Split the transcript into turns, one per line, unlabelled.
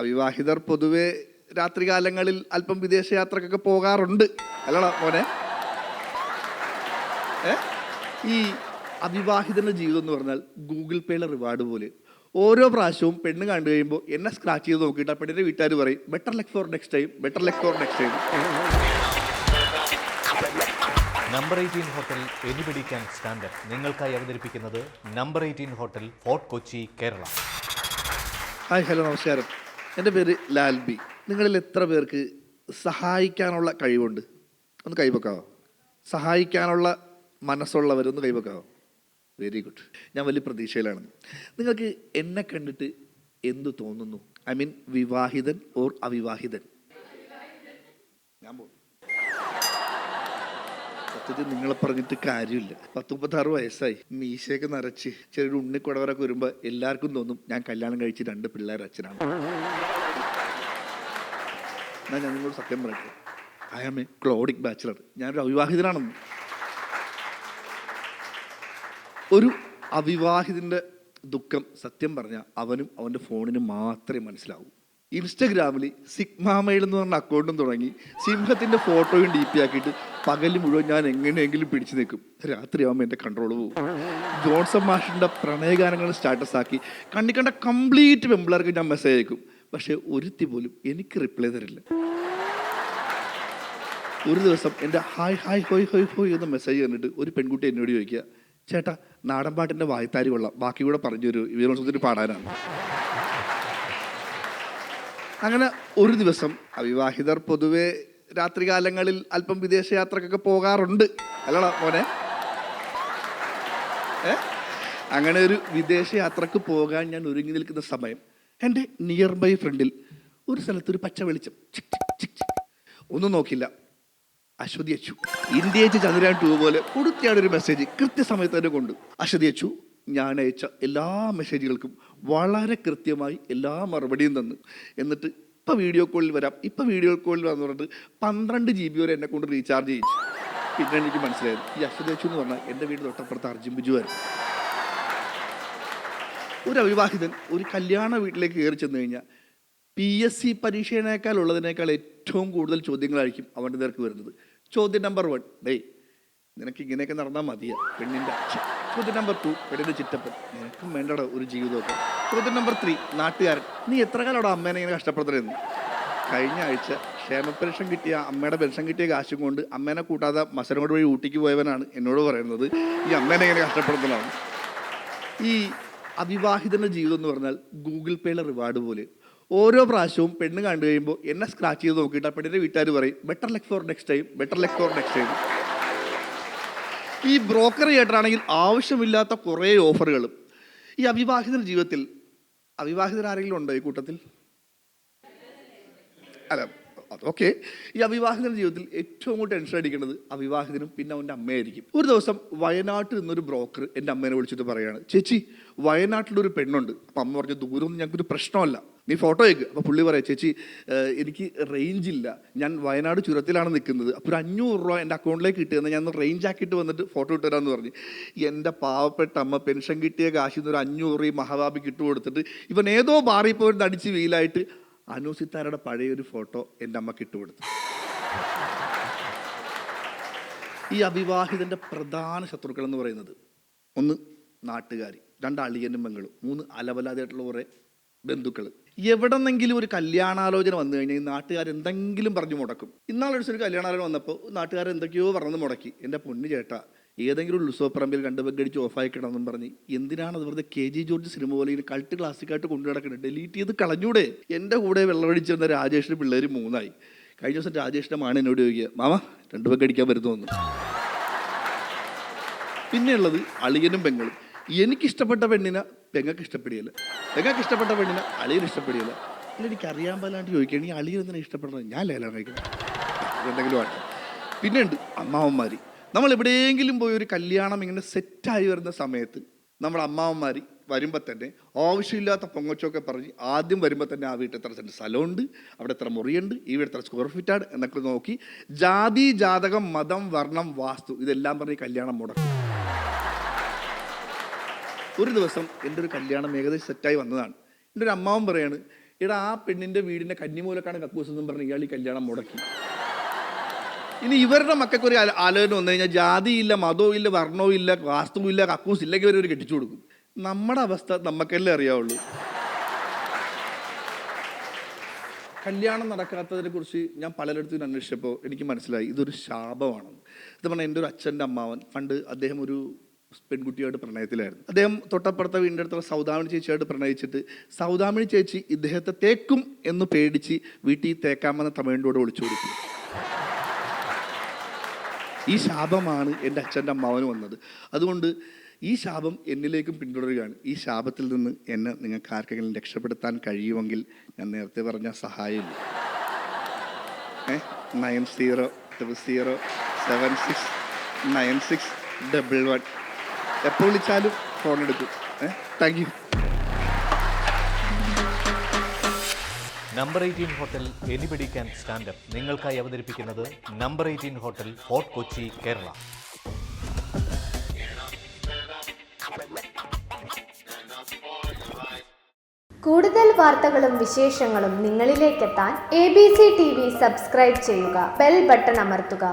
അവിവാഹിതർ പൊതുവെ രാത്രികാലങ്ങളിൽ അല്പം വിദേശയാത്രക്കൊക്കെ പോകാറുണ്ട്. അല്ലടാ മോനെ. ഈ അവിവാഹിതന്റെ ജീവിതം എന്ന് പറഞ്ഞാൽ ഗൂഗിൾ പേയിലെ റിവാർഡ് പോലെ ഓരോ പ്രാവശ്യവും പെണ്ണ് കണ്ടു കഴിയുമ്പോൾ എന്നെ സ്ക്രാച്ച് ചെയ്ത് നോക്കിയിട്ട് ആ പെണ്ണിന്റെ വീട്ടുകാർ പറയും better luck for next time better luck for next time
number eighteen hotel anybody can stand നിങ്ങൾക്കായി അവതരിപ്പിക്കുന്നത് number eighteen hotel Fort Kochi Kerala.
Hi hello നമസ്കാരം. എന്റെ പേര് ലാൽബി. നിങ്ങളിൽ എത്ര പേർക്ക് സഹായിക്കാനുള്ള കഴിവുണ്ട്? ഒന്ന് കൈവക്കാവോ സഹായിക്കാനുള്ള മനസ്സുള്ളവരൊന്ന് കൈവക്കാവോ വെരി ഗുഡ് ഞാൻ വലിയ പ്രതീക്ഷയിലാണ്. നിങ്ങൾക്ക് എന്നെ കണ്ടിട്ട് എന്തു തോന്നുന്നു? ഐ മീൻ വിവാഹിതൻ ഓർ അവിവാഹിതൻ? ഞാൻ പോകും സത്യത്തിൽ നിങ്ങളെ പറഞ്ഞിട്ട് കാര്യമില്ല. പത്ത് മുപ്പത്താറ് വയസ്സായി. മീശയൊക്കെ നിറച്ച് ചെറിയൊരു ഉണ്ണിക്കുടവരൊക്കെ വരുമ്പോൾ എല്ലാവർക്കും തോന്നും ഞാൻ കല്യാണം കഴിച്ച് രണ്ട് പിള്ളേർ അച്ഛനാണ്. എന്നാൽ ഞാൻ നിങ്ങളോട് സത്യം പറയട്ടെ. I am a chronic bachelor ഞാനൊരു അവിവാഹിതനാണെന്ന്. ഒരു അവിവാഹിതന്റെ ദുഃഖം സത്യം പറഞ്ഞാൽ അവനും അവന്റെ ഫോണിനും മാത്രമേ മനസ്സിലാവൂ. ഇൻസ്റ്റഗ്രാമിൽ സിഗ്മാമയിൽ എന്ന് പറഞ്ഞ അക്കൗണ്ടും തുടങ്ങി. സിംഹത്തിന്റെ ഫോട്ടോയും ഡി പി ആക്കിയിട്ട് പകൽ മുഴുവൻ ഞാൻ എങ്ങനെയെങ്കിലും പിടിച്ചു നിൽക്കും. രാത്രിയാകുമ്പോൾ എന്റെ കൺട്രോൾ പോകും ജോൺസൺ മാഷിന്റെ പ്രണയഗാനങ്ങൾ സ്റ്റാറ്റസ് ആക്കി കണ്ണി കണ്ട കംപ്ലീറ്റ് പെമ്പിളർക്ക് ഞാൻ മെസ്സേജ് അയക്കും. പക്ഷേ ഒരുത്തി പോലും എനിക്ക് റിപ്ലൈ തരില്ല. ഒരു ദിവസം എന്റെ ഹായ് ഹായ് ഹോയ് ഹോയ് ഹോയ് എന്ന മെസ്സേജ് കണ്ടിട്ട് ഒരു പെൺകുട്ടി എന്നോട് ചോദിക്കുക ചേട്ടാ നാടൻ പാട്ടിന്റെ വായത്താരി കൊള്ളാം. ബാക്കി കൂടെ പറഞ്ഞു ഒരു വിനോദത്തിന് പാടാനാണ്. അങ്ങനെ ഒരു ദിവസം അവിവാഹിതർ പൊതുവെ രാത്രികാലങ്ങളിൽ അല്പം വിദേശ യാത്രക്കൊക്കെ പോകാറുണ്ട്. അല്ലടാ മോനെ? അങ്ങനെ ഒരു വിദേശ യാത്രയ്ക്ക് പോകാൻ ഞാൻ ഒരുങ്ങി നിൽക്കുന്ന സമയം എന്റെ നിയർ ബൈ ഫ്രണ്ടിൽ ഒരു സ്ഥലത്ത് ഒരു പച്ച വെളിച്ചം. ഒന്നും നോക്കില്ല അശ്വതി അച്ചു. ഇന്ത്യ ചന്ദ്രയാൻ ടൂ പോലെ കൊടുത്തിയാണ് ഒരു മെസ്സേജ് കൃത്യസമയത്ത് തന്നെ കൊണ്ട്. അശ്വതി അച്ചു ഞാൻ അയച്ച എല്ലാ മെസ്സേജുകൾക്കും വളരെ കൃത്യമായി എല്ലാ മറുപടിയും തന്നു. എന്നിട്ട് ഇപ്പം വീഡിയോ കോളിൽ വരാം. ഇപ്പം വീഡിയോ കോളിൽ വന്നു പറഞ്ഞിട്ട് പന്ത്രണ്ട് ജി ബി വരെ എന്നെ കൊണ്ട് റീചാർജ് ചെയ്യിച്ചു. പിന്നെ എനിക്ക് മനസ്സിലായത് ഈ എന്ന് പറഞ്ഞാൽ എന്റെ വീട് തൊട്ടപ്പുറത്ത് അർജുൻ ബിജു ബിജുവായിരുന്നു ഒരു അവിവാഹിതൻ ഒരു കല്യാണ വീട്ടിലേക്ക് കയറി ചെന്ന് കഴിഞ്ഞാൽ പി എസ് സി പരീക്ഷേനേക്കാൾ ഉള്ളതിനേക്കാൾ ഏറ്റവും കൂടുതൽ ചോദ്യങ്ങളായിരിക്കും അവന്റെ നേർക്ക് വരുന്നത്. ചോദ്യം നമ്പർ വൺ ഡേയ് നിനക്ക് ഇങ്ങനെയൊക്കെ നടന്നാൽ മതിയാ? പെണ്ണിന്റെ അച്ഛൻ. ചോദ്യം നമ്പർ ടു പെണ്ണിന്റെ ചിറ്റപ്പൻ. നിനക്കും വേണ്ടട ഒരു ജീവിതമൊക്കെ. ചോദ്യം നമ്പർ ത്രീ നാട്ടുകാരൻ. നീ എത്ര കാലം അമ്മേനെ ഇങ്ങനെ കഷ്ടപ്പെടുത്തരുന്നു കഴിഞ്ഞ ആഴ്ച ക്ഷേമ പെൻഷൻ കിട്ടിയ അമ്മയുടെ പെൻഷൻ കിട്ടിയ കാശും കൊണ്ട് അമ്മേനെ കൂട്ടാതെ മസനോട് വഴി ഊട്ടിക്ക് പോയവനാണ് എന്നോട് പറയുന്നത്. ഈ അമ്മേനെ ഇങ്ങനെ കഷ്ടപ്പെടുത്തലാണ് ഈ അവിവാഹിതന്റെ ജീവിതം എന്ന് പറഞ്ഞാൽ ഗൂഗിൾ പേയിലെ റിവാർഡ് പോലെ. ഓരോ പ്രാവശ്യവും പെണ്ണ് കണ്ടു കഴിയുമ്പോൾ എന്നെ സ്ക്രാച്ച് ചെയ്ത് നോക്കിയിട്ട് ആ പെണ്ണിന്റെ വീട്ടുകാർ പറയും better luck for next time better luck for next time ഈ ബ്രോക്കർ ചേട്ടനാണെങ്കിൽ ആവശ്യമില്ലാത്ത കുറേ ഓഫറുകളും ഈ അവിവാഹിതർ ജീവിതത്തിൽ അവിവാഹിതർ ആരെങ്കിലും ഉണ്ടോ ഈ കൂട്ടത്തിൽ? അല്ല അതൊക്കെ ഈ അവിവാഹിതൻ ജീവിതത്തിൽ ഏറ്റവും കൂടുതൽ ടെൻഷൻ അടിക്കുന്നത് അവിവാഹിതനും പിന്നെ അവന്റെ അമ്മയായിരിക്കും. ഒരു ദിവസം വയനാട്ടിൽ നിന്നൊരു ബ്രോക്കർ എന്റെ അമ്മേനെ വിളിച്ചിട്ട് പറയുകയാണ് ചേച്ചി വയനാട്ടിലൊരു പെണ്ണുണ്ട്. അപ്പം അമ്മ പറഞ്ഞു ദൂരമൊന്നും ഞങ്ങൾക്കൊരു പ്രശ്നമല്ല. നീ ഫോട്ടോ അയക്കുക അപ്പോൾ പുള്ളി പറയാം ചേച്ചി എനിക്ക് റേഞ്ച് ഇല്ല. ഞാൻ വയനാട് ചുരത്തിലാണ് നിൽക്കുന്നത്. അപ്പോൾ ഒരു അഞ്ഞൂറ് രൂപ എന്റെ അക്കൗണ്ടിലേക്ക് കിട്ടിയെന്ന് ഞാൻ റേഞ്ച് ആക്കിയിട്ട് വന്നിട്ട് ഫോട്ടോ ഇട്ട് തരാമെന്ന് പറഞ്ഞു. എന്റെ പാവപ്പെട്ട അമ്മ പെൻഷൻ കിട്ടിയ കാശിൽ നിന്ന് ഒരു അഞ്ഞൂറ് ഈ മഹാബാബിക്ക് ഇട്ട് കൊടുത്തിട്ട് ഇവൻ ഏതോ ബാറിൽ പോയി നടിച്ച് വീലായിട്ട് അനുസിത്താരയുടെ പഴയൊരു ഫോട്ടോ എന്റെ അമ്മയ്ക്ക് ഇട്ട് കൊടുത്തു. ഈ അവിവാഹിതന്റെ പ്രധാന ശത്രുക്കൾ എന്ന് പറയുന്നത് ഒന്ന് നാട്ടുകാരി രണ്ട് അളിയനും പെങ്ങളും മൂന്ന് അലവലാതായിട്ടുള്ള കുറേ ബന്ധുക്കൾ എവിടെന്നെങ്കിലും ഒരു കല്യാണാലോചന വന്നു കഴിഞ്ഞാൽ നാട്ടുകാർ എന്തെങ്കിലും പറഞ്ഞു മുടക്കും. ഇന്നാളൊരു ഒരു കല്യാണാലോചന വന്നപ്പോൾ നാട്ടുകാർ എന്തൊക്കെയോ പറഞ്ഞു മുടക്കി. എന്റെ പൊന്നു ചേട്ട ഏതെങ്കിലും ഉത്സവപ്പറമ്പിൽ രണ്ട് ബെഗടിച്ച് ഓഫായി കിടന്നും പറഞ്ഞ് എന്തിനാണ് അത് വെറുതെ കെ ജി ജോർജ് സിനിമ പോലെ ഇങ്ങനെ കൾട്ട് ക്ലാസിക്കായിട്ട് കൊണ്ടു നടക്കുന്നത് ഡിലീറ്റ് ചെയ്ത് കളഞ്ഞൂടെ? എന്റെ കൂടെ വെള്ളമടിച്ച് വന്ന രാജേഷിന്റെ പിള്ളേർ മൂന്നായി. കഴിഞ്ഞ ദിവസം രാജേഷിന്റെ മാണ് എന്നോട് ചോദിക്കുക മാമ രണ്ട് ബെഗടിക്കാൻ വരുന്നു പിന്നെയുള്ളത് അളിയനും പെങ്ങളും. എനിക്കിഷ്ടപ്പെട്ട പെണ്ണിനെ പെങ്ങൾക്ക് ഇഷ്ടപ്പെടുകയില്ല പെങ്ങൾക്ക് ഇഷ്ടപ്പെട്ട പെണ്ണിനെ അളിയന് ഇഷ്ടപ്പെടുകയില്ല അല്ല എനിക്ക് അറിയാൻ പാലാണ്ട് ചോദിക്കുകയാണെങ്കിൽ അളിയൻ എന്തിനാ ഇഷ്ടപ്പെടുന്നത്? ഞാൻ ലേലാണ് കഴിക്കുന്നത് എന്തെങ്കിലും ആട്ടെ. പിന്നെ ഉണ്ട് അമ്മാവന്മാർ നമ്മൾ എവിടെയെങ്കിലും പോയി ഒരു കല്യാണം ഇങ്ങനെ സെറ്റായി വരുന്ന സമയത്ത് നമ്മുടെ അമ്മാവന്മാർ വരുമ്പോൾ തന്നെ ആവശ്യമില്ലാത്ത പൊങ്ങച്ചൊക്കെ പറഞ്ഞ് ആദ്യം വരുമ്പോൾ തന്നെ ആ വീട്ടിൽ എത്ര സെന്റ് സ്ഥലമുണ്ട് അവിടെ എത്ര മുറിയുണ്ട് ഈ വീട് എത്ര സ്ക്വയർ ഫീറ്റാണ് എന്നൊക്കെ നോക്കി ജാതി ജാതകം മതം വർണം വാസ്തു ഇതെല്ലാം പറഞ്ഞ് കല്യാണം മുടക്കും. ഒരു ദിവസം എന്റെ ഒരു കല്യാണം ഏകദേശം സെറ്റായി വന്നതാണ്. എന്റെ ഒരു അമ്മാവൻ പറയാണ് എടാ ആ പെണ്ണിന്റെ വീടിന്റെ കന്നിമൂലക്കാണ് കക്കൂസ് എന്നും പറഞ്ഞ് ഇയാൾ ഈ കല്യാണം മുടക്കി. ഇനി ഇവരുടെ മക്കൾക്ക് ഒരു ആല- ആലോചന വന്നു കഴിഞ്ഞാൽ ജാതിയില്ല മതവും ഇല്ല വർണവും ഇല്ല വാസ്തുവും ഇല്ല കക്കൂസ് ഇല്ലെങ്കിൽ ഇവർ കെട്ടിച്ചു കൊടുക്കും. നമ്മുടെ അവസ്ഥ നമുക്കല്ലേ അറിയാവുള്ളൂ. കല്യാണം നടക്കാത്തതിനെ കുറിച്ച് ഞാൻ പലരിടത്തും അന്വേഷിച്ചപ്പോൾ എനിക്ക് മനസ്സിലായി ഇതൊരു ശാപമാണെന്ന്. ഇത് പറഞ്ഞാൽ എന്റെ ഒരു അച്ഛന്റെ അമ്മാവൻ പണ്ട് അദ്ദേഹം ഒരു പെൺകുട്ടിയായിട്ട് പ്രണയത്തിലായിരുന്നു. അദ്ദേഹം തൊട്ടപ്പുറത്തെ വീടിന്റെ അടുത്തുള്ള സൗദാമിനി ചേച്ചിയായിട്ട് പ്രണയിച്ചിട്ട് സൗദാമിണി ചേച്ചി ഇദ്ദേഹത്തെ തേക്കും എന്ന് പേടിച്ച് വീട്ടിൽ തേക്കാമെന്ന തമിഴിന്റെ ഒളിച്ചു കൊടുത്തു. ഈ ശാപമാണ് എന്റെ അച്ഛന്റെ അമ്മാവന് വന്നത്. അതുകൊണ്ട് ഈ ശാപം എന്നിലേക്കും പിന്തുടരുകയാണ്. ഈ ശാപത്തിൽ നിന്ന് എന്നെ നിങ്ങൾക്ക് ആർക്കെങ്കിലും രക്ഷപ്പെടുത്താൻ കഴിയുമെങ്കിൽ ഞാൻ നേരത്തെ പറഞ്ഞ സഹായം. ഏ? Nine zero triple zero seven six nine six double one. എപ്പോൾ വിളിച്ചാലും ഫോൺ എടുക്കും. Thank you
number eighteen hotel anybody can stand up നിങ്ങൾക്കായി അവതരിപ്പിക്കുന്നത് number eighteen hotel Fort Kochi Kerala
കൂടുതൽ വാർത്തകളും വിശേഷങ്ങളും നിങ്ങളിലേക്കെത്താൻ A B C T V subscribe ചെയ്യുക bell button അമർത്തുക.